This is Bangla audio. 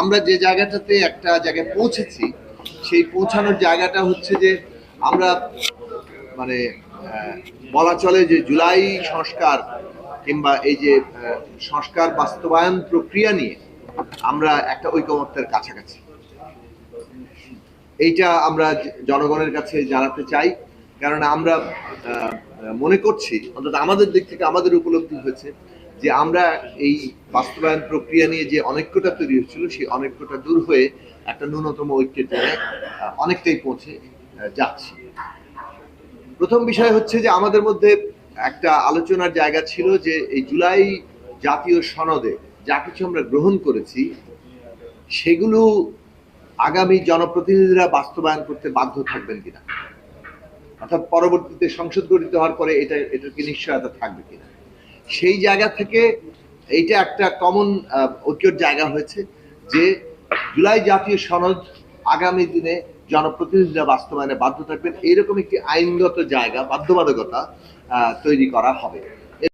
আমরা যে জায়গাটাতে একটা জায়গায় পৌঁছেছি, সেই পৌঁছানোর জায়গাটা হচ্ছে যে আমরা মানে বলা চলে যে জুলাই সংস্কার কিংবা এই যে সংস্কার বাস্তবায়ন প্রক্রিয়া নিয়ে আমরা একটা ঐকমত্যের কাছাকাছি। এইটা আমরা জনগণের কাছে জানাতে চাই কারণ আমরা মনে করছি, অন্তত আমাদের দিক থেকে আমাদের উপলব্ধি হয়েছে যে আমরা এই বাস্তবায়ন প্রক্রিয়া নিয়ে যে অনৈক্যতা তৈরি হচ্ছিল, সেই অনৈক্যতা দূর হয়ে একটা ন্যূনতম ঐক্যের জায়গায় অনেকটাই পৌঁছে যাচ্ছি। প্রথম বিষয় হচ্ছে যে আমাদের মধ্যে একটা আলোচনার জায়গা ছিল যে এই জুলাই জাতীয় সনদে যা কিছু আমরা গ্রহণ করেছি, সেগুলো আগামী জনপ্রতিনিধিরা বাস্তবায়ন করতে বাধ্য থাকবেন কিনা? অর্থাৎ পরবর্তীতে সংসদ গঠিত হওয়ার পরে এটা, এটার কি নিশ্চয়তা থাকবে কিনা? সেই জায়গা থেকে এইটা একটা কমন ঐক্যর জায়গা হয়েছে যে জুলাই জাতীয় সনদ আগামী দিনে জনপ্রতিনিধিরা বাস্তবায়নে বাধ্য থাকবেন। এইরকম একটি আইনগত জায়গা, বাধ্যবাধকতা তৈরি করা হবে।